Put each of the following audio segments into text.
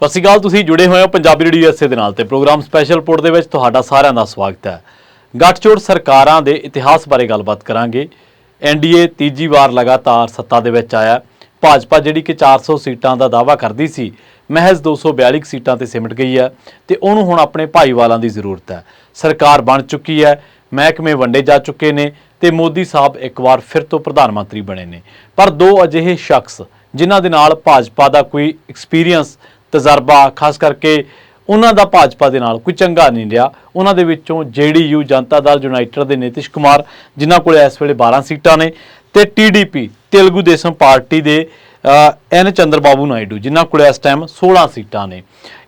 ਸਤਿ ਸ਼੍ਰੀ ਅਕਾਲ, ਤੁਸੀਂ ਜੁੜੇ ਹੋਏ ਹੋ ਪੰਜਾਬੀ ਰੇਡੀਓ ਯੂਐਸਏ ਦੇ ਨਾਲ ਤੇ ਪ੍ਰੋਗਰਾਮ ਸਪੈਸ਼ਲ ਰਿਪੋਰਟ ਦੇ ਵਿੱਚ ਤੁਹਾਡਾ ਸਾਰਿਆਂ ਦਾ ਸਵਾਗਤ ਹੈ। ਗੱਠਜੋੜ ਸਰਕਾਰਾਂ ਦੇ ਇਤਿਹਾਸ ਬਾਰੇ ਗੱਲਬਾਤ ਕਰਾਂਗੇ। ਐਨਡੀਏ ਤੀਜੀ ਵਾਰ ਲਗਾਤਾਰ ਸੱਤਾ ਦੇ ਵਿੱਚ ਆਇਆ। ਭਾਜਪਾ ਜਿਹੜੀ ਕਿ 400 ਸੀਟਾਂ ਦਾ ਦਾਅਵਾ ਕਰਦੀ ਸੀ, ਮਹਿਜ਼ 242 ਸੀਟਾਂ ਤੇ ਸਿਮਟ ਗਈ ਹੈ ਤੇ ਉਹਨੂੰ ਹੁਣ ਆਪਣੇ ਭਾਈਵਾਲਾਂ ਦੀ ਜ਼ਰੂਰਤ ਹੈ। ਸਰਕਾਰ ਬਣ ਚੁੱਕੀ ਹੈ, ਮਹਿਕਮੇ ਵੰਡੇ ਜਾ ਚੁੱਕੇ ਨੇ ਤੇ ਮੋਦੀ ਸਾਹਿਬ ਇੱਕ ਵਾਰ ਫਿਰ ਤੋਂ ਪ੍ਰਧਾਨ ਮੰਤਰੀ ਬਣੇ ਨੇ। ਪਰ ਦੋ ਅਜਿਹੇ ਸ਼ਖਸ ਜਿਨ੍ਹਾਂ ਦੇ ਨਾਲ ਭਾਜਪਾ ਦਾ ਕੋਈ ਐਕਸਪੀਰੀਅੰਸ ਤਜਰਬਾ, ਖਾਸ ਕਰਕੇ ਉਹਨਾਂ ਦਾ ਭਾਜਪਾ ਦੇ ਨਾਲ ਕੋਈ ਚੰਗਾ ਨਹੀਂ ਰਿਹਾ। ਉਹਨਾਂ ਦੇ ਵਿੱਚੋਂ ਜੇਡੀਯੂ, ਜਨਤਾ ਦਲ, ਯੂਨਾਈਟਿਡ ਦੇ ਨਿਤਿਸ਼ ਕੁਮਾਰ, ਜਿਨ੍ਹਾਂ ਕੋਲ ਇਸ ਵੇਲੇ 12 ਸੀਟਾਂ ਨੇ, ਤੇ ਟੀਡੀਪੀ ਤੇਲਗੂ ਦੇਸ਼ਮ ਪਾਰਟੀ ਦੇ ਐਨ ਚੰਦਰਬਾਬੂ ਨਾਇਡੂ, ਜਿਨ੍ਹਾਂ ਕੋਲ ਇਸ ਟਾਈਮ 16 ਸੀਟਾਂ ਨੇ।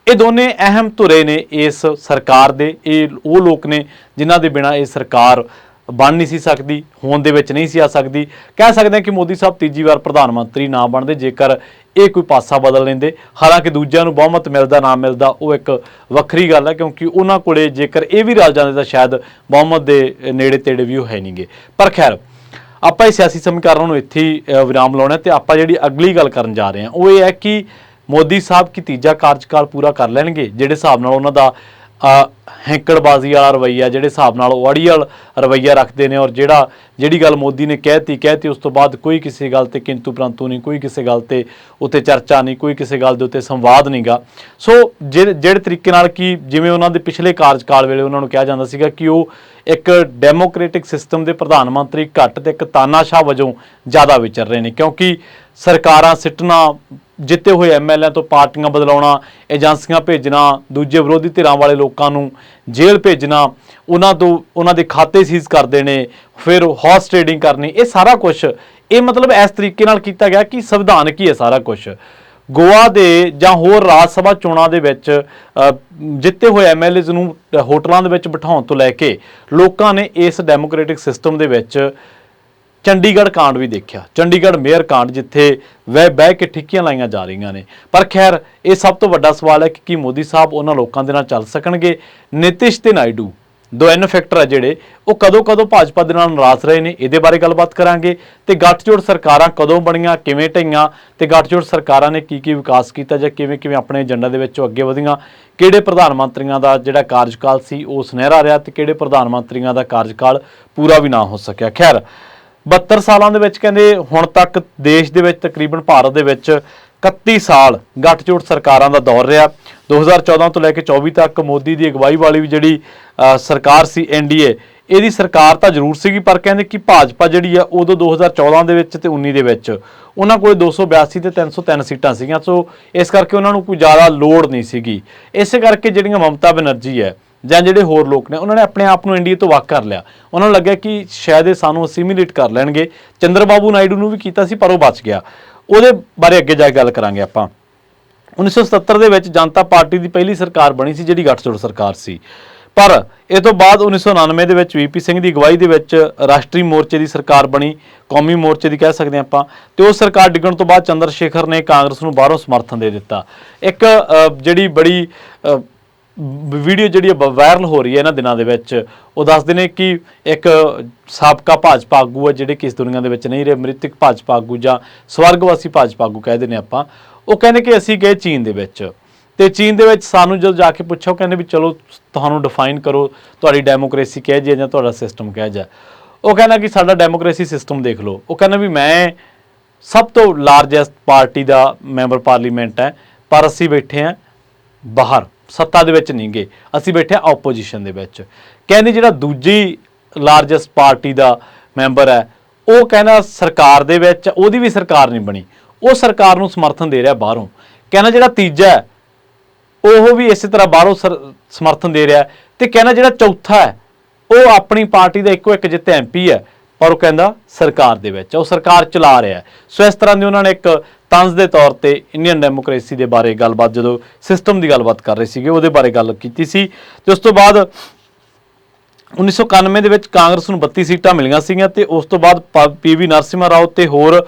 ਇਹ ਦੋਨੇ ਅਹਿਮ ਧੁਰੇ ਨੇ ਇਸ ਸਰਕਾਰ ਦੇ, ਇਹ ਉਹ ਲੋਕ ਨੇ ਜਿਨ੍ਹਾਂ ਦੇ ਬਿਨਾ ਇਹ ਸਰਕਾਰ ਬਣ ਨਹੀਂ ਸੀ ਸਕਦੀ ਹੋਣ ਦੇ ਵਿੱਚ ਨਹੀਂ ਸੀ ਆ ਸਕਦੀ। ਕਹਿ ਸਕਦੇ ਹਾਂ ਕਿ ਮੋਦੀ ਸਾਹਿਬ ਤੀਜੀ ਵਾਰ ਪ੍ਰਧਾਨ ਮੰਤਰੀ ਨਾ ਬਣਦੇ ਜੇਕਰ ਇਹ ਕੋਈ ਪਾਸਾ ਬਦਲ ਲੈਂਦੇ। ਹਾਲਾਂਕਿ ਦੂਜਿਆਂ ਨੂੰ ਬਹੁਮਤ ਮਿਲਦਾ ਨਾ ਮਿਲਦਾ ਉਹ ਇੱਕ ਵੱਖਰੀ ਗੱਲ ਹੈ ਕਿਉਂਕਿ ਉਹਨਾਂ ਕੋਲੇ ਜੇਕਰ ਇਹ ਵੀ ਰਲ ਜਾਂਦੇ ਤਾਂ ਸ਼ਾਇਦ ਬਹੁਮਤ ਦੇ ਨੇੜੇ ਤੇੜੇ ਵੀ ਉਹ ਹੈ ਨਹੀਂਗੇ। ਪਰ ਖੈਰ ਆਪਾਂ ਇਹ ਸਿਆਸੀ ਸਮੀਕਰਨ ਨੂੰ ਇੱਥੇ ਹੀ ਅ, ਵਿਰਾਮ ਲਾਉਣਾ ਤੇ ਆਪਾਂ ਜਿਹੜੀ ਅਗਲੀ ਗੱਲ ਕਰਨ ਜਾ ਰਹੇ ਹਾਂ ਉਹ ਇਹ ਹੈ ਕਿ ਮੋਦੀ ਸਾਹਿਬ ਕੀ ਤੀਜਾ ਕਾਰਜਕਾਲ ਪੂਰਾ ਕਰ ਲੈਣਗੇ ਜਿਹੜੇ ਹਿਸਾਬ ਨਾਲ ਉਹਨਾਂ ਦਾ ਹੈਂਕੜਬਾਜ਼ੀ ਵਾਲਾ ਰਵਈਆ ਜਿਹੜੇ ਹਿਸਾਬ ਨਾਲ ਉਹ ਅੜੀਅਲ ਰਵਈਆ ਰੱਖਦੇ ਨੇ ਔਰ ਜਿਹੜਾ, ਜਿਹੜੀ ਗੱਲ ਮੋਦੀ ਨੇ ਕਹਿਤੀ ਕਹਿਤੀ ਉਸ ਤੋਂ ਬਾਅਦ ਕੋਈ ਕਿਸੇ ਗੱਲ ਤੇ ਕਿੰਤੂ ਪ੍ਰੰਤੂ ਨਹੀਂ, ਕੋਈ ਕਿਸੇ ਗੱਲ ਤੇ ਉੱਤੇ ਚਰਚਾ ਨਹੀਂ, ਕੋਈ ਕਿਸੇ ਗੱਲ ਦੇ ਉੱਤੇ ਸੰਵਾਦ ਨਹੀਂਗਾ। ਸੋ ਜਿਹੜੇ ਜਿਹੜੇ ਤਰੀਕੇ ਨਾਲ ਕਿ ਜਿਵੇਂ ਉਹਨਾਂ ਦੇ ਪਿਛਲੇ ਕਾਰਜਕਾਲ ਵੇਲੇ ਉਹਨਾਂ ਨੂੰ ਕਿਹਾ ਜਾਂਦਾ ਸੀਗਾ ਕਿ ਉਹ ਇੱਕ ਡੈਮੋਕ੍ਰੈਟਿਕ ਸਿਸਟਮ ਦੇ ਪ੍ਰਧਾਨ ਮੰਤਰੀ ਘੱਟ ਤੇ ਇੱਕ ਤਾਨਾਸ਼ਾਹ ਵਜੋਂ ਜ਼ਿਆਦਾ ਵਿਚਰ ਰਹੇ ਨੇ, ਕਿਉਂਕਿ ਸਰਕਾਰਾਂ ਸਿੱਟਣਾ ਜਿੱਤੇ ਹੋਏ ਐਮਐਲਏ ਤੋਂ ਪਾਰਟੀਆਂ ਬਦਲਾਉਣਾ, ਏਜੰਸੀਆਂ ਭੇਜਣਾ, ਦੂਜੇ ਵਿਰੋਧੀ ਧਿਰਾਂ ਵਾਲੇ ਲੋਕਾਂ ਨੂੰ ਜੇਲ੍ਹ ਭੇਜਣਾ, ਉਹਨਾਂ ਤੋਂ, ਉਹਨਾਂ ਦੇ ਖਾਤੇ ਸੀਜ਼ ਕਰ ਦੇਣੇ, ਫਿਰ ਹਾਰਸ ਟ੍ਰੇਡਿੰਗ ਕਰਨੀ, ਇਹ ਸਾਰਾ ਕੁਝ ਇਹ ਮਤਲਬ ਇਸ ਤਰੀਕੇ ਨਾਲ ਕੀਤਾ ਗਿਆ ਕਿ ਸੰਵਿਧਾਨ ਕੀ ਹੈ ਸਾਰਾ ਕੁਝ ਗੋਆ ਦੇ ਜਾਂ ਹੋਰ ਰਾਜ ਸਭਾ ਚੋਣਾਂ ਦੇ ਵਿੱਚ ਜਿੱਤੇ ਹੋਏ ਐਮਐਲਏਜ਼ ਨੂੰ ਹੋਟਲਾਂ ਦੇ ਵਿੱਚ ਬਿਠਾਉਣ ਤੋਂ ਲੈ ਕੇ, ਲੋਕਾਂ ਨੇ ਇਸ ਡੈਮੋਕ੍ਰੈਟਿਕ ਸਿਸਟਮ ਦੇ ਵਿੱਚ ਚੰਡੀਗੜ੍ਹ ਕਾਂਡ ਵੀ ਦੇਖਿਆ। ਚੰਡੀਗੜ੍ਹ ਮੇਅਰ ਕਾਂਡ ਜਿੱਥੇ ਵਹਿ ਬਹਿ ਕੇ ਠਿੱਕੀਆਂ ਲਾਈਆਂ ਜਾ ਰਹੀਆਂ ਨੇ। ਪਰ ਖੈਰ, ਇਹ ਸਭ ਤੋਂ ਵੱਡਾ ਸਵਾਲ ਹੈ ਕਿ ਕੀ ਮੋਦੀ ਸਾਹਿਬ ਉਹਨਾਂ ਲੋਕਾਂ ਦੇ ਨਾਲ ਚੱਲ ਸਕਣਗੇ? ਨਿਤਿਸ਼ ਤੇ ਨਾਇਡੂ, ਦੋ ਐਨ ਫੈਕਟਰ ਆ ਜਿਹੜੇ, ਉਹ ਕਦੋਂ ਕਦੋਂ ਭਾਜਪਾ ਦੇ ਨਾਲ ਨਾਰਾਜ਼ ਰਹੇ ਨੇ, ਇਹਦੇ ਬਾਰੇ ਗੱਲਬਾਤ ਕਰਾਂਗੇ। ਤੇ ਗੱਠਜੋੜ ਸਰਕਾਰਾਂ ਕਦੋਂ ਬਣੀਆਂ, ਕਿਵੇਂ ਢਈਆਂ, ਤੇ ਗੱਠਜੋੜ ਸਰਕਾਰਾਂ ਨੇ ਕੀ ਕੀ ਵਿਕਾਸ ਕੀਤਾ ਜਾਂ ਕਿਵੇਂ ਕਿਵੇਂ ਆਪਣੇ ਏਜੰਡਾ ਦੇ ਵਿੱਚੋਂ ਅੱਗੇ ਵਧੀਆਂ, ਕਿਹੜੇ ਪ੍ਰਧਾਨ ਮੰਤਰੀਆਂ ਦਾ ਜਿਹੜਾ ਕਾਰਜਕਾਲ ਸੀ, ਉਹ ਸੁਨਹਿਰਾ ਰਿਹਾ ਤੇ ਕਿਹੜੇ ਪ੍ਰਧਾਨ ਮੰਤਰੀਆਂ ਦਾ ਕਾਰਜਕਾਲ ਪੂਰਾ ਵੀ ਨਾ ਹੋ ਸਕਿਆ। ਖੈਰ 72 ਸਾਲਾਂ ਦੇ ਵਿੱਚ ਕਹਿੰਦੇ ਹੁਣ ਤੱਕ ਦੇਸ਼ ਦੇ ਵਿੱਚ ਤਕਰੀਬਨ ਭਾਰਤ ਦੇ ਵਿੱਚ 31 ਸਾਲ ਗੱਠਜੋੜ ਸਰਕਾਰਾਂ ਦਾ ਦੌਰ ਰਿਹਾ। 2014 ਤੋਂ ਲੈ ਕੇ 24 ਤੱਕ ਮੋਦੀ ਦੀ ਅਗਵਾਈ ਵਾਲੀ ਵੀ ਜਿਹੜੀ ਸਰਕਾਰ ਸੀ ਐਨਡੀਏ ਇਹਦੀ ਸਰਕਾਰ ਤਾਂ ਜ਼ਰੂਰ ਸੀਗੀ, ਪਰ ਕਹਿੰਦੇ ਕਿ ਭਾਜਪਾ ਜਿਹੜੀ ਆ, ਉਦੋਂ 2014 ਦੇ ਵਿੱਚ ਤੇ 19 ਦੇ ਵਿੱਚ, ਉਹਨਾਂ ਕੋਲੇ 282 ਤੇ 303 ਸੀਟਾਂ ਸੀਗੀਆਂ, ਸੋ ਇਸ ਕਰਕੇ ਉਹਨਾਂ ਨੂੰ ਕੋਈ ਜ਼ਿਆਦਾ ਲੋੜ ਨਹੀਂ ਸੀਗੀ। ਇਸੇ ਕਰਕੇ ਜਿਹੜੀਆਂ ਮਮਤਾ ਬਨਰਜੀ ਹੈ ਜਾਂ ਜਿਹੜੇ ਹੋਰ ਲੋਕ ਨੇ, ਉਹਨਾਂ ਨੇ ਆਪਣੇ ਆਪ ਨੂੰ ਇੰਡੀਆ ਤੋਂ ਵੱਖ ਕਰ ਲਿਆ। ਉਹਨਾਂ ਨੂੰ ਲੱਗਿਆ ਕਿ ਸ਼ਾਇਦ ਇਹ ਸਾਨੂੰ ਅਸਿਮੀਲੇਟ ਕਰ ਲੈਣਗੇ। ਚੰਦਰਬਾਬੂ ਨਾਇਡੂ ਨੂੰ ਵੀ ਕੀਤਾ ਸੀ, ਪਰ ਉਹ ਬਚ ਗਿਆ। ਉਹਦੇ ਬਾਰੇ ਅੱਗੇ ਜਾ ਕੇ ਗੱਲ ਕਰਾਂਗੇ ਆਪਾਂ। 1977 ਦੇ ਵਿੱਚ ਜਨਤਾ ਪਾਰਟੀ ਦੀ ਪਹਿਲੀ ਸਰਕਾਰ ਬਣੀ ਸੀ, ਜਿਹੜੀ ਗੱਠਜੋੜ ਸਰਕਾਰ ਸੀ। ਪਰ ਇਹ ਤੋਂ ਬਾਅਦ 1999 ਦੇ ਵਿੱਚ ਵੀਪੀ ਸਿੰਘ ਦੀ ਅਗਵਾਈ ਦੇ ਵਿੱਚ ਰਾਸ਼ਟਰੀ ਮੋਰਚੇ ਦੀ ਸਰਕਾਰ ਬਣੀ, ਕੌਮੀ ਮੋਰਚੇ ਦੀ ਕਹਿ ਸਕਦੇ ਹਾਂ ਆਪਾਂ। ਤੇ ਉਹ ਸਰਕਾਰ ਡਿੱਗਣ ਤੋਂ ਬਾਅਦ ਚੰਦਰ ਸ਼ੇਖਰ ਨੇ ਕਾਂਗਰਸ ਨੂੰ ਬਾਹਰੋਂ ਸਮਰਥਨ ਦੇ ਦਿੱਤਾ। ਇੱਕ ਜਿਹੜੀ ਬੜੀ ਵੀਡੀਓ ਜਿਹੜੀ ਵਾਇਰਲ ਹੋ ਰਹੀ ਹੈ ਇਹਨਾਂ ਦਿਨਾਂ ਦੇ ਵਿੱਚ, ਉਹ ਦੱਸਦੇ ਨੇ ਕਿ ਇੱਕ ਸਾਬਕਾ ਭਾਜਪਾ ਆਗੂ ਹੈ ਜਿਹੜੇ ਕਿਸ ਦੁਨੀਆ ਦੇ ਵਿੱਚ ਨਹੀਂ ਰਹੇ, ਮ੍ਰਿਤਕ ਭਾਜਪਾ ਆਗੂ ਜਾਂ ਸਵਰਗਵਾਸੀ ਭਾਜਪਾ ਆਗੂ ਕਹਿੰਦੇ ਨੇ ਆਪਾਂ, ਉਹ ਕਹਿੰਦੇ ਕਿ ਅਸੀਂ ਗਏ ਚੀਨ ਦੇ ਵਿੱਚ। ਤੇ ਚੀਨ ਦੇ ਵਿੱਚ ਸਾਨੂੰ ਜਦੋਂ ਜਾ ਕੇ ਪੁੱਛਿਆ, ਉਹ ਕਹਿੰਦੇ ਵੀ ਚਲੋ ਤੁਹਾਨੂੰ ਡਿਫਾਈਨ ਕਰੋ, ਤੁਹਾਡੀ ਡੈਮੋਕ੍ਰੇਸੀ ਕਿਹ ਜੀ ਜਾਂ ਤੁਹਾਡਾ ਸਿਸਟਮ ਕਿਹ ਜਾ ਉਹ ਕਹਿੰਦਾ ਕਿ ਸਾਡਾ ਡੈਮੋਕ੍ਰੇਸੀ ਸਿਸਟਮ ਦੇਖ ਲਓ। ਉਹ ਕਹਿੰਦਾ ਵੀ ਮੈਂ ਸਭ ਤੋਂ ਲਾਰਜੈਸਟ ਪਾਰਟੀ ਦਾ ਮੈਂਬਰ ਪਾਰਲੀਮੈਂਟ ਹੈ, ਪਰ ਅਸੀਂ ਬੈਠੇ ਹਾਂ ਬਾਹਰ। ਸੱਤਾ ਦੇ ਵਿੱਚ ਨਹੀਂ ਗਏ। ਅਸੀਂ ਬੈਠੇ ਹਾਂ ਆਪੋਜੀਸ਼ਨ ਦੇ ਵਿੱਚ। ਕਹਿੰਦੇ ਜਿਹੜਾ ਦੂਜੀ ਲਾਰਜੈਸਟ ਪਾਰਟੀ ਦਾ ਮੈਂਬਰ ਹੈ, ਉਹ ਕਹਿੰਦਾ ਸਰਕਾਰ ਦੇ ਵਿੱਚ, ਉਹਦੀ ਵੀ ਸਰਕਾਰ ਨਹੀਂ ਬਣੀ। ਉਹ ਸਰਕਾਰ ਨੂੰ ਸਮਰਥਨ ਦੇ ਰਿਹਾ ਬਾਹਰੋਂ। ਕਹਿੰਦਾ ਜਿਹੜਾ ਤੀਜਾ ਹੈ, ਉਹ ਵੀ ਇਸੇ ਤਰ੍ਹਾਂ ਬਾਹਰੋਂ ਸਰ- ਸਮਰਥਨ ਦੇ ਰਿਹਾ ਹੈ। ਤੇ ਕਹਿੰਦਾ ਜਿਹੜਾ ਚੌਥਾ ਹੈ, ਉਹ ਆਪਣੀ ਪਾਰਟੀ ਦਾ ਇੱਕੋ ਇੱਕ ਜਿੱਤੇ ਐਮਪੀ ਹੈ। ਪਰ ਉਹ ਕਹਿੰਦਾ ਸਰਕਾਰ ਦੇ ਵਿੱਚ, ਉਹ ਸਰਕਾਰ ਚਲਾ ਰਿਹਾ ਸੋ ਇਸ ਤਰ੍ਹਾਂ ਦੀ ਉਹਨਾਂ ਨੇ ਇੱਕ ਤੰਜ਼ ਦੇ ਤੌਰ ਤੇ ਇੰਡੀਅਨ ਡੈਮੋਕ੍ਰੇਸੀ ਦੇ ਬਾਰੇ ਗੱਲਬਾਤ, ਜਦੋਂ ਸਿਸਟਮ ਦੀ ਗੱਲਬਾਤ ਕਰ ਰਹੇ ਸੀਗੇ, ਉਹਦੇ ਬਾਰੇ ਗੱਲ ਕੀਤੀ ਸੀ। ਤੇ ਉਸ ਤੋਂ ਬਾਅਦ 1991 ਦੇ ਵਿੱਚ ਕਾਂਗਰਸ ਨੂੰ 32 ਸੀਟਾਂ ਮਿਲੀਆਂ ਸੀਗੀਆਂ ਤੇ ਉਸ ਤੋਂ ਬਾਅਦ ਪੀਵੀ ਨਰਸਿਮਹਾ ਰਾਓ ਤੇ ਹੋਰ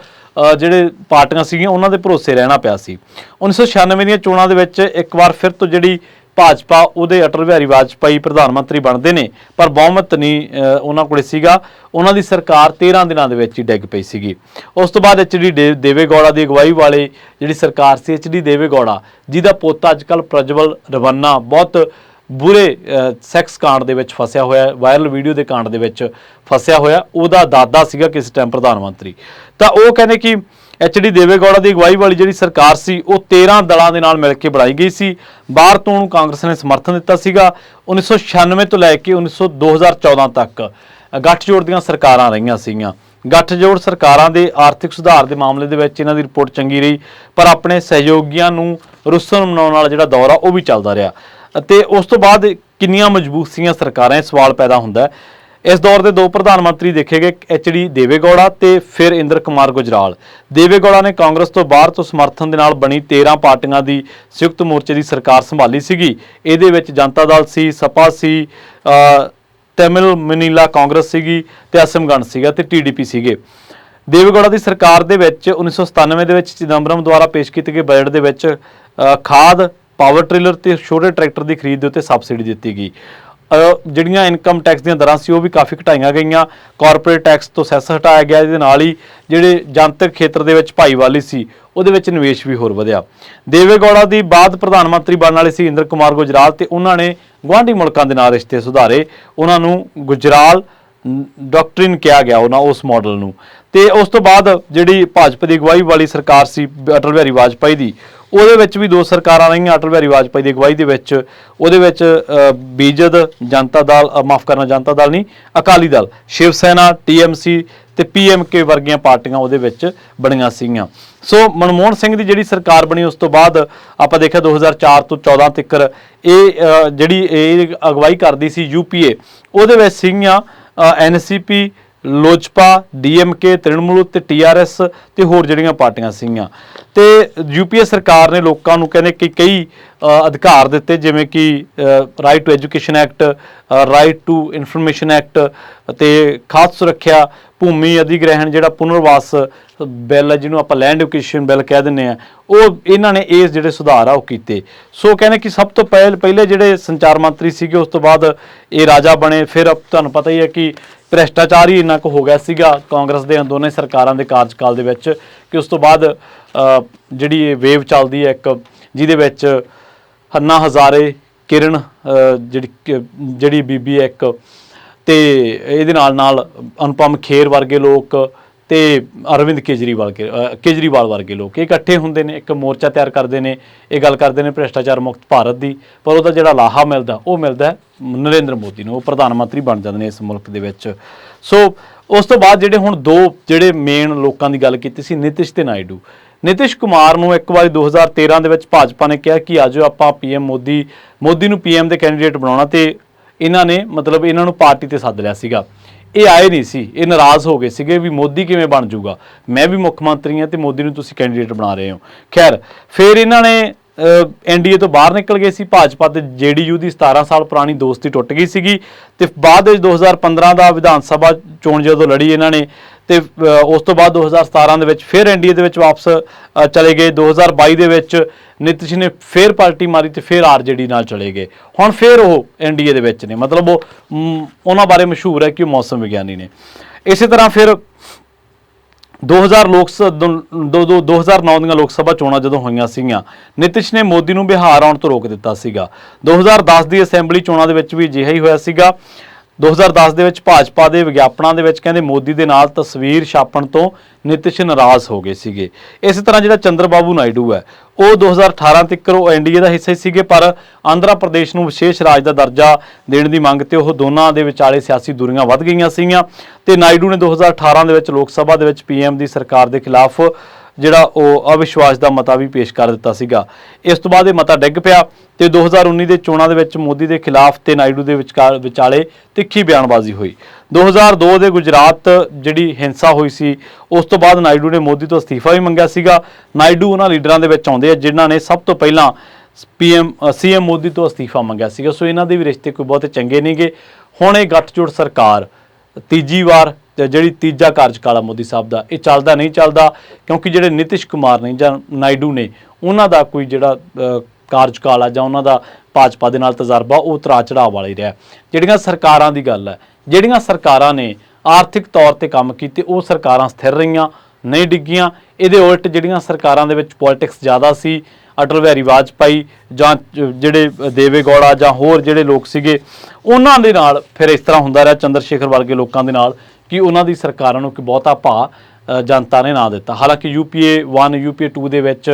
ਜਿਹੜੇ ਪਾਰਟੀਆਂ ਸੀਗੀਆਂ, ਉਹਨਾਂ ਦੇ ਭਰੋਸੇ ਰਹਿਣਾ ਪਿਆ ਸੀ। 1996 ਦੀਆਂ ਚੋਣਾਂ ਦੇ ਵਿੱਚ ਇੱਕ ਵਾਰ ਫਿਰ ਤੋਂ ਜਿਹੜੀ ਭਾਜਪਾ ਉਹਦੇ ਅਟਲ ਬਿਹਾਰੀ ਵਾਜਪਾਈ ਪ੍ਰਧਾਨ ਮੰਤਰੀ ਬਣਦੇ ਨੇ, ਪਰ ਬਹੁਮਤ ਨਹੀਂ ਉਹਨਾਂ ਕੋਲੇ ਸੀਗਾ। ਉਹਨਾਂ ਦੀ ਸਰਕਾਰ 13 ਦਿਨਾਂ ਦੇ ਵਿੱਚ ਹੀ ਡਿੱਗ ਪਈ ਸੀਗੀ। ਉਸ ਤੋਂ ਬਾਅਦ ਐਚਡੀ ਦੇਵੇਗੌੜਾ ਦੀ ਅਗਵਾਈ ਵਾਲੇ ਜਿਹੜੀ ਸਰਕਾਰ ਸੀ ਐਚਡੀ ਦੇਵੇਗੌੜਾ, ਜਿਹਦਾ ਪੋਤਾ ਅੱਜਕੱਲ ਪ੍ਰਜਵਲ ਰਵੰਨਾ ਬਹੁਤ ਬੁਰੇ ਸੈਕਸ ਕਾਂਡ ਦੇ ਵਿੱਚ ਫਸਿਆ ਹੋਇਆ ਵਾਇਰਲ ਵੀਡੀਓ ਦੇ ਕਾਂਡ ਦੇ ਵਿੱਚ ਫਸਿਆ ਹੋਇਆ। ਉਹਦਾ ਦਾਦਾ ਸੀਗਾ ਕਿਸ ਟਾਈਮ ਪ੍ਰਧਾਨ ਮੰਤਰੀ। ਤਾਂ ਉਹ ਕਹਿੰਦੇ ਕਿ ਐਚਡੀ ਦੇਵੇਗੌੜਾ ਦੀ ਅਗਵਾਈ ਵਾਲੀ ਜਿਹੜੀ ਸਰਕਾਰ ਸੀ, ਉਹ 13 ਦਲਾਂ ਦੇ ਨਾਲ ਮਿਲ ਕੇ ਬਣਾਈ ਗਈ ਸੀ। ਬਾਹਰ ਤੋਂ ਉਹਨੂੰ ਕਾਂਗਰਸ ਨੇ ਸਮਰਥਨ ਦਿੱਤਾ ਸੀਗਾ। 1996 ਤੋਂ ਲੈ ਕੇ 1900 2014 ਤੱਕ ਗੱਠਜੋੜ ਦੀਆਂ ਸਰਕਾਰਾਂ ਰਹੀਆਂ ਸੀਗੀਆਂ। ਗੱਠਜੋੜ ਸਰਕਾਰਾਂ ਦੇ ਆਰਥਿਕ ਸੁਧਾਰ ਦੇ ਮਾਮਲੇ ਦੇ ਵਿੱਚ ਇਹਨਾਂ ਦੀ ਰਿਪੋਰਟ ਚੰਗੀ ਰਹੀ, ਪਰ ਆਪਣੇ ਸਹਿਯੋਗੀਆਂ ਨੂੰ ਰੁੱਸਣ ਮਨਾਉਣ ਵਾਲਾ ਜਿਹੜਾ ਦੌਰ ਆ, ਉਹ ਵੀ ਚੱਲਦਾ ਰਿਹਾ। ਅਤੇ ਉਸ ਤੋਂ ਬਾਅਦ ਕਿੰਨੀਆਂ ਮਜ਼ਬੂਤ ਸੀਗੀਆਂ ਸਰਕਾਰਾਂ, ਇਹ ਸਵਾਲ ਪੈਦਾ ਹੁੰਦਾ ਹੈ। ਇਸ ਦੌਰ ਦੇ ਦੋ ਪ੍ਰਧਾਨ ਮੰਤਰੀ ਦੇਖੇ ਗਏ ਐਚਡੀ ਦੇਵੇਗੌੜਾ ਤੇ ਫਿਰ ਇੰਦਰ ਕੁਮਾਰ ਗੁਜਰਾਲ। ਦੇਵੇਗੌੜਾ ਨੇ ਕਾਂਗਰਸ ਤੋਂ ਬਾਹਰ ਤੋਂ ਸਮਰਥਨ ਦੇ ਨਾਲ ਬਣੀ 13 ਪਾਰਟੀਆਂ ਦੀ ਸੰਯੁਕਤ ਮੋਰਚੇ ਦੀ ਸਰਕਾਰ ਸੰਭਾਲੀ ਸੀਗੀ। ਇਹਦੇ ਵਿੱਚ ਜਨਤਾ ਦਲ ਸੀ, ਸਪਾ ਸੀ ਤਮਿਲ ਮਨੀਲਾ ਕਾਂਗਰਸ ਸੀਗੀ ਤੇ ਅਸਮਗਣ ਸੀਗਾ ਤੇ ਟੀਡੀਪੀ ਸੀਗੇ। ਦੇਵੇਗੌੜਾ ਦੀ ਸਰਕਾਰ ਦੇ ਵਿੱਚ 1997 ਦੇ ਵਿੱਚ ਚਿਦੰਬਰਮ ਦੁਆਰਾ ਪੇਸ਼ ਕੀਤੇ ਗਏ ਬਜਟ ਦੇ ਵਿੱਚ ਖਾਦ, ਪਾਵਰ ਟ੍ਰੇਲਰ ਤੇ ਛੋਟੇ ਟਰੈਕਟਰ ਦੀ ਖਰੀਦ ਦੇ ਉੱਤੇ ਸਬਸਿਡੀ ਦਿੱਤੀ ਗਈ। ਜਿਹੜੀਆਂ ਇਨਕਮ ਟੈਕਸ ਦੀਆਂ ਦਰਾਂ ਸੀ, ਉਹ ਵੀ ਕਾਫੀ ਘਟਾਈਆਂ ਗਈਆਂ। ਕਾਰਪੋਰੇਟ ਟੈਕਸ ਤੋਂ ਸੈਸ ਹਟਾਇਆ ਗਿਆ ਇਹਦੇ ਨਾਲ ਹੀ ਜਿਹੜੇ ਜਨਤਕ ਖੇਤਰ ਦੇ ਵਿੱਚ ਭਾਈਵਾਲੀ ਸੀ, ਉਹਦੇ ਵਿੱਚ ਨਿਵੇਸ਼ ਵੀ ਹੋਰ ਵਧਿਆ। ਦੇਵੇਗੌੜਾ ਦੀ ਬਾਅਦ ਪ੍ਰਧਾਨ ਮੰਤਰੀ ਬਣਨ ਵਾਲੇ ਸੀ ਇੰਦਰ ਕੁਮਾਰ ਗੁਜਰਾਲ ਤੇ ਉਹਨਾਂ ਨੇ ਗੁਆਂਢੀ ਮੁਲਕਾਂ ਦੇ ਨਾਲ ਰਿਸ਼ਤੇ ਸੁਧਾਰੇ। ਉਹਨਾਂ ਨੂੰ ਗੁਜਰਾਲ ਡਾਕਟਰਿਨ ਕਿਹਾ ਗਿਆ ਉਹਨਾਂ ਉਸ ਮਾਡਲ ਨੂੰ। ਤੇ ਉਸ ਤੋਂ ਬਾਅਦ ਜਿਹੜੀ ਭਾਜਪਾ ਦੀ ਅਗਵਾਈ ਵਾਲੀ ਸਰਕਾਰ ਸੀ, ਅਟਲ ਬਿਹਾਰੀ ਵਾਜਪਾਈ ਦੀ ਉਹਦੇ ਵਿੱਚ ਵੀ ਦੋ ਸਰਕਾਰਾਂ ਰਹੀਆਂ, ਅਟਲ ਬਿਹਾਰੀ ਵਾਜਪਾਈ ਦੀ ਅਗਵਾਈ ਦੇ ਵਿੱਚ, ਉਹਦੇ ਵਿੱਚ ਬੀਜਦ ਜਨਤਾ ਦਲ ਮਾਫ ਕਰਨਾ ਜਨਤਾ ਦਲ ਨਹੀਂ, ਅਕਾਲੀ ਦਲ, ਸ਼ਿਵ ਸੈਨਾ ਟੀਐਮਸੀ ਤੇ ਪੀਐਮਕੇ ਵਰਗੀਆਂ ਪਾਰਟੀਆਂ ਉਹਦੇ ਵਿੱਚ ਬਣੀਆਂ ਸੀਗੀਆਂ। ਸੋ ਮਨਮੋਹਨ ਸਿੰਘ ਦੀ ਜਿਹੜੀ ਸਰਕਾਰ ਬਣੀ, ਉਸ ਤੋਂ ਬਾਅਦ ਆਪਾਂ ਦੇਖਿਆ 2004 ਤੋਂ 14 ਤੱਕ ਇਹ ਜਿਹੜੀ ਇਹ ਅਗਵਾਈ ਕਰਦੀ ਸੀ ਯੂਪੀਏ ਉਹਦੇ ਵਿੱਚ ਸੀਗੀਆਂ ਐਨਸੀਪੀ ਲੋਜਪਾ ਡੀਐਮਕੇ ਤ੍ਰਿਣਮੂਲ ਤੇ ਟੀਆਰਐਸ ਤੇ ਹੋਰ ਜਿਹੜੀਆਂ ਪਾਰਟੀਆਂ ਸੀਗੀਆਂ। ਤੇ ਯੂਪੀਏ ਸਰਕਾਰ ਨੇ ਲੋਕਾਂ ਨੂੰ ਕਹਿੰਦੇ ਕਿ ਕਈ ਅਧਿਕਾਰ ਦਿੱਤੇ, ਜਿਵੇਂ ਕਿ Right to Education Act Right to Information Act ਤੇ ਖਾਦ ਸੁਰੱਖਿਆ, ਭੂਮੀ ਅਧਿਗ੍ਰਹਿਣ ਜਿਹੜਾ ਪੁਨਰਵਾਸ ਬਿੱਲ ਹੈ, ਜਿਹਨੂੰ ਆਪਾਂ ਲੈਂਡ ਐਜੂਕੇਸ਼ਨ ਬਿੱਲ ਕਹਿ ਦਿੰਦੇ ਆ ਉਹ ਇਹਨਾਂ ਨੇ ਇਸ ਜਿਹੜੇ ਸੁਧਾਰ ਆ ਉਹ ਕੀਤੇ। ਸੋ ਕਹਿੰਦੇ ਕਿ ਸਭ ਤੋਂ ਪਹਿਲ ਪਹਿਲੇ ਜਿਹੜੇ ਸੰਚਾਰ ਮੰਤਰੀ ਸੀਗੇ, ਉਸ ਤੋਂ ਬਾਅਦ ਇਹ ਰਾਜਾ ਬਣੇ। ਫਿਰ ਤੁਹਾਨੂੰ ਪਤਾ ਹੀ ਹੈ ਕਿ ਭ੍ਰਿਸ਼ਟਾਚਾਰ ਹੀ ਇੰਨਾ ਕੁ ਹੋ ਗਿਆ ਸੀਗਾ ਕਾਂਗਰਸ ਦੇ ਦੋਨੇ ਸਰਕਾਰਾਂ ਦੇ ਕਾਰਜਕਾਲ ਦੇ ਵਿੱਚ ਕਿ ਉਸ ਤੋਂ ਬਾਅਦ ਜਿਹੜੀ ਇਹ ਵੇਵ ਚੱਲਦੀ ਹੈ ਇੱਕ, ਜਿਹਦੇ ਵਿੱਚ ਹੰਨਾ ਹਜ਼ਾਰੇ, ਕਿਰਨ ਜਿਹੜੀ ਜਿਹੜੀ ਬੀਬੀ ਹੈ ਇੱਕ, ਤੇ ਇਹਦੇ ਨਾਲ ਨਾਲ ਅਨੁਪਮ ਖੇਰ ਵਰਗੇ ਲੋਕ ਤੇ ਅਰਵਿੰਦ ਕੇਜਰੀਵਾਲ ਕੇ ਕੇਜਰੀਵਾਲ ਵਰਗੇ ਲੋਕ। ਇਹ ਇਕੱਠੇ ਹੁੰਦੇ ਨੇ, ਇੱਕ ਮੋਰਚਾ ਤਿਆਰ ਕਰਦੇ ਨੇ, ਇਹ ਗੱਲ ਕਰਦੇ ਨੇ ਭ੍ਰਿਸ਼ਟਾਚਾਰ ਮੁਕਤ ਭਾਰਤ ਦੀ। ਪਰ ਉਹਦਾ ਜਿਹੜਾ ਲਾਹਾ ਮਿਲਦਾ, ਉਹ ਮਿਲਦਾ ਨਰਿੰਦਰ ਮੋਦੀ ਨੂੰ, ਉਹ ਪ੍ਰਧਾਨ ਮੰਤਰੀ ਬਣ ਜਾਂਦੇ ਨੇ ਇਸ ਮੁਲਕ ਦੇ ਵਿੱਚ। ਸੋ, ਉਸ ਤੋਂ ਬਾਅਦ ਜਿਹੜੇ ਹੁਣ ਦੋ ਜਿਹੜੇ ਮੇਨ ਲੋਕਾਂ ਦੀ ਗੱਲ ਕੀਤੀ ਸੀ, ਨਿਤਿਸ਼ ਤੇ ਨਾਇਡੂ। ਨਿਤਿਸ਼ ਕੁਮਾਰ ਨੂੰ ਇੱਕ ਵਾਰੀ 2013 ਦੇ ਵਿੱਚ ਭਾਜਪਾ ਨੇ ਕਿਹਾ ਕਿ ਆਜੋ ਆਪਾਂ ਪੀਐਮ ਮੋਦੀ ਮੋਦੀ ਨੂੰ ਪੀਐਮ ਦੇ ਕੈਂਡੀਡੇਟ ਬਣਾਉਣਾ ਤੇ ਇਹਨਾਂ ਨੇ ਮਤਲਬ ਇਹਨਾਂ ਨੂੰ ਪਾਰਟੀ ਤੇ ਸੱਦ ਲਿਆ ਸੀਗਾ। ਇਹ ਆਏ ਨਹੀਂ ਸੀ, ਇਹ ਨਾਰਾਜ਼ ਹੋ ਗਏ ਸੀਗੇ ਵੀ ਮੋਦੀ ਕਿਵੇਂ ਬਣ ਜਾਊਗਾ। ਮੈਂ ਵੀ ਮੁੱਖ ਮੰਤਰੀ ਹਾਂ ਤੇ ਮੋਦੀ ਨੂੰ ਤੁਸੀਂ ਕੈਂਡੀਡੇਟ ਬਣਾ ਰਹੇ ਹੋ। ਖੈਰ, ਫਿਰ ਇਹਨਾਂ ਨੇ ਐਨਡੀਏ ਤੋਂ ਬਾਹਰ ਨਿਕਲ ਗਏ ਸੀ, ਭਾਜਪਾ ਤੇ ਜੇਡੀਯੂ ਦੀ 17 ਸਾਲ ਪੁਰਾਣੀ ਦੋਸਤੀ ਟੁੱਟ ਗਈ ਸੀਗੀ ਤੇ ਬਾਅਦ ਵਿੱਚ 2015 ਦਾ ਵਿਧਾਨ ਸਭਾ ਚੋਣ ਜਦੋਂ ਲੜੀ ਇਹਨਾਂ ਨੇ ਤੇ ਉਸ ਤੋਂ ਬਾਅਦ 2017 ਦੇ ਵਿੱਚ ਫਿਰ ਐਨਡੀਏ ਦੇ ਵਿੱਚ ਵਾਪਸ ਚਲੇ ਗਏ। 2022 ਦੇ ਵਿੱਚ ਨਿਤਿਸ਼ ਨੇ ਫਿਰ ਪਾਰਟੀ ਮਾਰੀ ਤੇ ਫਿਰ ਆਰਜੇਡੀ ਨਾਲ ਚਲੇ ਗਏ। ਹੁਣ ਫਿਰ ਉਹ ਐਨਡੀਏ ਦੇ ਵਿੱਚ ਨੇ। ਮਤਲਬ ਉਹ ਉਹਨਾਂ ਬਾਰੇ ਮਸ਼ਹੂਰ ਹੈ ਕਿ ਉਹ ਮੌਸਮ ਵਿਗਿਆਨੀ ਨੇ। ਇਸੇ ਤਰ੍ਹਾਂ ਫਿਰ 2000 ਲੋਕ ਸ- ਦੋ- ਦੋ- ਦੋ- 2009 ਦੀਆਂ ਲੋਕ ਸਭਾ ਚੋਣਾਂ ਜਦੋਂ ਹੋਈਆਂ ਸੀਗੀਆਂ, ਨਿਤਿਸ਼ ਨੇ ਮੋਦੀ ਨੂੰ ਬਿਹਾਰ ਆਉਣ ਤੋਂ ਰੋਕ ਦਿੱਤਾ ਸੀਗਾ। 2010 ਦੀ ਅਸੈਂਬਲੀ ਚੋਣਾਂ ਦੇ ਵਿੱਚ ਵੀ ਅਜਿਹਾ ਹੀ ਹੋਇਆ ਸੀਗਾ। 2010 ਦੇ ਵਿੱਚ ਭਾਜਪਾ ਦੇ ਵਿਗਿਆਪਨਾਂ ਦੇ ਵਿੱਚ ਕਹਿੰਦੇ ਮੋਦੀ ਦੇ ਨਾਲ ਤਸਵੀਰ ਛਾਪਣ ਤੋਂ ਨਿਤਿਸ਼ ਨਾਰਾਜ਼ ਹੋ ਗਏ ਸੀਗੇ। ਇਸੇ ਤਰ੍ਹਾਂ ਜਿਹੜਾ ਚੰਦਰਬਾਬੂ ਨਾਇਡੂ ਹੈ, ਉਹ 2018 ਤੱਕ ਉਹ ਐਨਡੀਏ ਦਾ ਹਿੱਸਾ ਸੀਗੇ, ਪਰ ਆਂਧਰਾ ਪ੍ਰਦੇਸ਼ ਨੂੰ ਵਿਸ਼ੇਸ਼ ਰਾਜ ਦਾ ਦਰਜਾ ਦੇਣ ਦੀ ਮੰਗ ਤੇ ਉਹ ਦੋਨਾਂ ਦੇ ਵਿਚਾਲੇ ਸਿਆਸੀ ਦੂਰੀਆਂ ਵੱਧ ਗਈਆਂ ਸੀਗੀਆਂ। ਤੇ ਨਾਇਡੂ ਨੇ 2018 ਦੇ ਵਿੱਚ ਲੋਕ ਸਭਾ ਦੇ ਵਿੱਚ ਪੀਐਮ ਦੀ ਸਰਕਾਰ ਦੇ ਖਿਲਾਫ ਜਿਹੜਾ ਉਹ ਅਵਿਸ਼ਵਾਸ ਦਾ ਮਤਾ ਵੀ ਪੇਸ਼ ਕਰ ਦਿੱਤਾ ਸੀਗਾ। ਇਸ ਤੋਂ ਬਾਅਦ ਇਹ ਮਤਾ ਡਿੱਗ ਪਿਆ ਤੇ 2019 ਦੇ ਚੋਣਾਂ ਦੇ ਵਿੱਚ ਮੋਦੀ ਦੇ ਖਿਲਾਫ ਤੇ ਨਾਇਡੂ ਦੇ ਵਿਚਕਾਰ ਵਿਚਾਲੇ ਤਿੱਖੀ ਬਿਆਨਬਾਜ਼ੀ ਹੋਈ। 2002 ਦੇ ਗੁਜਰਾਤ ਜਿਹੜੀ ਹਿੰਸਾ ਹੋਈ ਸੀ, ਉਸ ਤੋਂ ਬਾਅਦ ਨਾਇਡੂ ਨੇ ਮੋਦੀ ਤੋਂ ਅਸਤੀਫਾ ਵੀ ਮੰਗਿਆ ਸੀਗਾ। ਨਾਇਡੂ ਉਹਨਾਂ ਲੀਡਰਾਂ ਦੇ ਵਿੱਚ ਆਉਂਦੇ ਆ ਜਿਨ੍ਹਾਂ ਨੇ ਸਭ ਤੋਂ ਪਹਿਲਾਂ ਪੀਐਮ ਸੀਐਮ ਮੋਦੀ ਤੋਂ ਅਸਤੀਫਾ ਮੰਗਿਆ ਸੀਗਾ। ਸੋ ਇਹਨਾਂ ਦੇ ਵੀ ਰਿਸ਼ਤੇ ਕੋਈ ਬਹੁਤੇ ਚੰਗੇ ਨਹੀਂਗੇ ਹੁਣ ਇਹ ਗੱਠਜੋੜ ਸਰਕਾਰ ਤੀਜੀ ਵਾਰ ਤੇ ਜਿਹੜੀ ਤੀਜਾ ਕਾਰਜਕਾਲ ਆ ਮੋਦੀ ਸਾਹਿਬ ਦਾ, ਇਹ ਚੱਲਦਾ ਨਹੀਂ ਚੱਲਦਾ, ਕਿਉਂਕਿ ਜਿਹੜੇ ਨਿਤਿਸ਼ ਕੁਮਾਰ ਨੇ ਜਾਂ ਨਾਇਡੂ ਨੇ, ਉਹਨਾਂ ਦਾ ਕੋਈ ਜਿਹੜਾ ਕਾਰਜਕਾਲ ਆ ਜਾਂ ਉਹਨਾਂ ਦਾ ਭਾਜਪਾ ਦੇ ਨਾਲ ਤਜਰਬਾ, ਉਹ ਉਤਰਾਅ ਚੜਾਅ ਵਾਲਾ ਹੀ ਰਿਹਾ। ਜਿਹੜੀਆਂ ਸਰਕਾਰਾਂ ਦੀ ਗੱਲ ਹੈ, ਜਿਹੜੀਆਂ ਸਰਕਾਰਾਂ ਨੇ ਆਰਥਿਕ ਤੌਰ ਤੇ ਕੰਮ ਕੀਤੇ, ਉਹ ਸਰਕਾਰਾਂ ਸਥਿਰ ਰਹੀਆਂ, ਨਹੀਂ ਡਿੱਗੀਆਂ। ਇਹਦੇ ਉਲਟ ਜਿਹੜੀਆਂ ਸਰਕਾਰਾਂ ਦੇ ਵਿੱਚ ਪੋਲਿਟਿਕਸ ਜ਼ਿਆਦਾ ਸੀ, ਅਟਲ ਬਿਹਾਰੀ ਵਾਜਪਾਈ ਜਾਂ ਜਿਹੜੇ ਦੇਵੇ ਗੌੜਾ ਜਾਂ ਹੋਰ ਜਿਹੜੇ ਲੋਕ ਸੀਗੇ, ਉਹਨਾਂ ਦੇ ਨਾਲ ਫਿਰ ਇਸ ਤਰ੍ਹਾਂ ਹੁੰਦਾ ਰਿਹਾ, ਚੰਦਰ ਸ਼ੇਖਰ ਵਰਗੇ ਲੋਕਾਂ ਦੇ ਨਾਲ ਕਿ ਉਹਨਾਂ ਦੀ ਸਰਕਾਰਾਂ ਨੂੰ ਕਿ ਬਹੁਤਾ ਭਾ ਜਨਤਾ ਨੇ ਨਾ ਦਿੱਤਾ। ਹਾਲਾਂਕਿ ਯੂਪੀਏ 1 ਯੂਪੀਏ 2 ਦੇ ਵਿੱਚ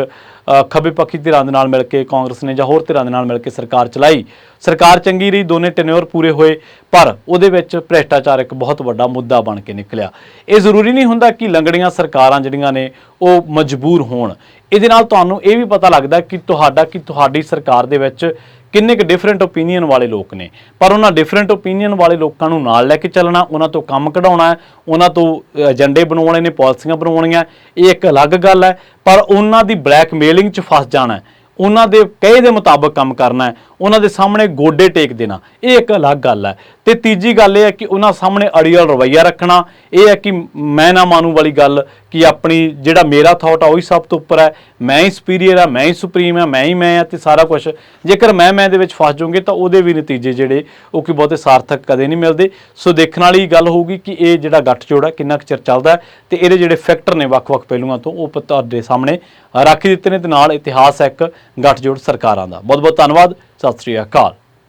ਖੱਬੇ ਪੱਖੀ ਧਿਰਾਂ ਦੇ ਨਾਲ ਮਿਲ ਕੇ ਕਾਂਗਰਸ ਨੇ ਜਾਂ ਹੋਰ ਧਿਰਾਂ ਦੇ ਨਾਲ ਮਿਲ ਕੇ ਸਰਕਾਰ ਚਲਾਈ। ਸਰਕਾਰ ਚੰਗੀ ਰਹੀ, ਦੋਨੇ ਟੈਨਿਓਰ ਪੂਰੇ ਹੋਏ, ਪਰ ਉਹਦੇ ਵਿੱਚ ਭ੍ਰਿਸ਼ਟਾਚਾਰ ਇੱਕ ਬਹੁਤ ਵੱਡਾ ਮੁੱਦਾ ਬਣ ਕੇ ਨਿਕਲਿਆ। ਇਹ ਜ਼ਰੂਰੀ ਨਹੀਂ ਹੁੰਦਾ ਕਿ ਲੰਗੜੀਆਂ ਸਰਕਾਰਾਂ ਜਿਹੜੀਆਂ ਨੇ, ਉਹ ਮਜਬੂਰ ਹੋਣ। ਇਹਦੇ ਨਾਲ ਤੁਹਾਨੂੰ ਇਹ ਵੀ ਪਤਾ ਲੱਗਦਾ ਕਿ ਤੁਹਾਡਾ, ਕਿ ਤੁਹਾਡੀ ਸਰਕਾਰ ਦੇ ਵਿੱਚ ਕਿੰਨੇ ਕੁ ਡਿਫਰੈਂਟ ਓਪੀਨੀਅਨ ਵਾਲੇ ਲੋਕ ਨੇ। ਪਰ ਉਹਨਾਂ ਡਿਫਰੈਂਟ ਓਪੀਨੀਅਨ ਵਾਲੇ ਲੋਕਾਂ ਨੂੰ ਨਾਲ ਲੈ ਕੇ ਚੱਲਣਾ, ਉਹਨਾਂ ਤੋਂ ਕੰਮ ਕਢਾਉਣਾ ਉਹਨਾਂ ਤੋਂ ਏਜੰਡੇ ਬਣਾਉਣੇ ਨੇ, ਪਾਲਿਸੀਆਂ ਬਣਾਉਣੀਆਂ ਇਹ ਇੱਕ ਅਲੱਗ ਗੱਲ ਹੈ। ਪਰ ਉਹਨਾਂ ਦੀ ਬਲੈਕਮੇਲਿੰਗ 'ਚ ਫਸ ਜਾਣਾ ਉਹਨਾਂ ਦੇ ਕਹੇ ਦੇ ਮੁਤਾਬਕ ਕੰਮ ਕਰਨਾ ਉਹਨਾਂ ਦੇ ਸਾਹਮਣੇ ਗੋਡੇ ਟੇਕ ਦੇਣਾ, ਇਹ ਇੱਕ ਅਲੱਗ ਗੱਲ ਹੈ। ਤੇ ਤੀਜੀ ਗੱਲ ਇਹ ਹੈ ਕਿ ਉਹਨਾਂ ਸਾਹਮਣੇ ਅੜੀਅਲ ਰਵੱਈਆ ਰੱਖਣਾ, ਇਹ ਹੈ ਕਿ ਮੈਂ ਨਾ ਮਾਨੂ ਵਾਲੀ ਗੱਲ ਕਿ ਆਪਣੀ ਜਿਹੜਾ ਮੇਰਾ ਥਾਟ ਆ ਉਹੀ ਸਭ ਤੋਂ ਉੱਪਰ ਹੈ। ਮੈਂ ਹੀ ਸੁਪੀਰੀਅਰ ਆ, ਮੈਂ ਹੀ ਸੁਪਰੀਮ ਆ, ਮੈਂ ਹੀ ਮੈਂ ਆ ਤੇ ਸਾਰਾ ਕੁਝ ਜੇਕਰ ਮੈਂ ਮੈਂ ਦੇ ਵਿੱਚ ਫਸ ਜਾਊਂਗੇ ਤਾਂ ਉਹਦੇ ਵੀ ਨਤੀਜੇ ਜਿਹੜੇ ਉਹ ਕਿ ਬਹੁਤੇ ਸਾਰਥਕ ਕਦੇ ਨਹੀਂ ਮਿਲਦੇ। ਸੋ ਦੇਖਣ ਵਾਲੀ ਗੱਲ ਹੋਊਗੀ ਕਿ ਇਹ ਜਿਹੜਾ ਗੱਠਜੋੜ ਹੈ, ਕਿੰਨਾ ਕੁ ਚਿਰ ਚੱਲਦਾ ਹੈ ਤੇ ਇਹਦੇ ਜਿਹੜੇ ਫੈਕਟਰ ਨੇ ਵੱਖ-ਵੱਖ ਪਹਿਲੂਆਂ ਤੋਂ, ਉਹ ਤੁਹਾਡੇ ਸਾਹਮਣੇ ਰੱਖ ਦਿੱਤੇ ਨੇ ਤੇ ਨਾਲ ਇਤਿਹਾਸ ਹੈ ਇੱਕ ਗੱਠਜੋੜ ਸਰਕਾਰਾਂ ਦਾ। ਬਹੁਤ ਬਹੁਤ ਧੰਨਵਾਦ, ਸਤਿ ਸ੍ਰੀ ਅਕਾਲ।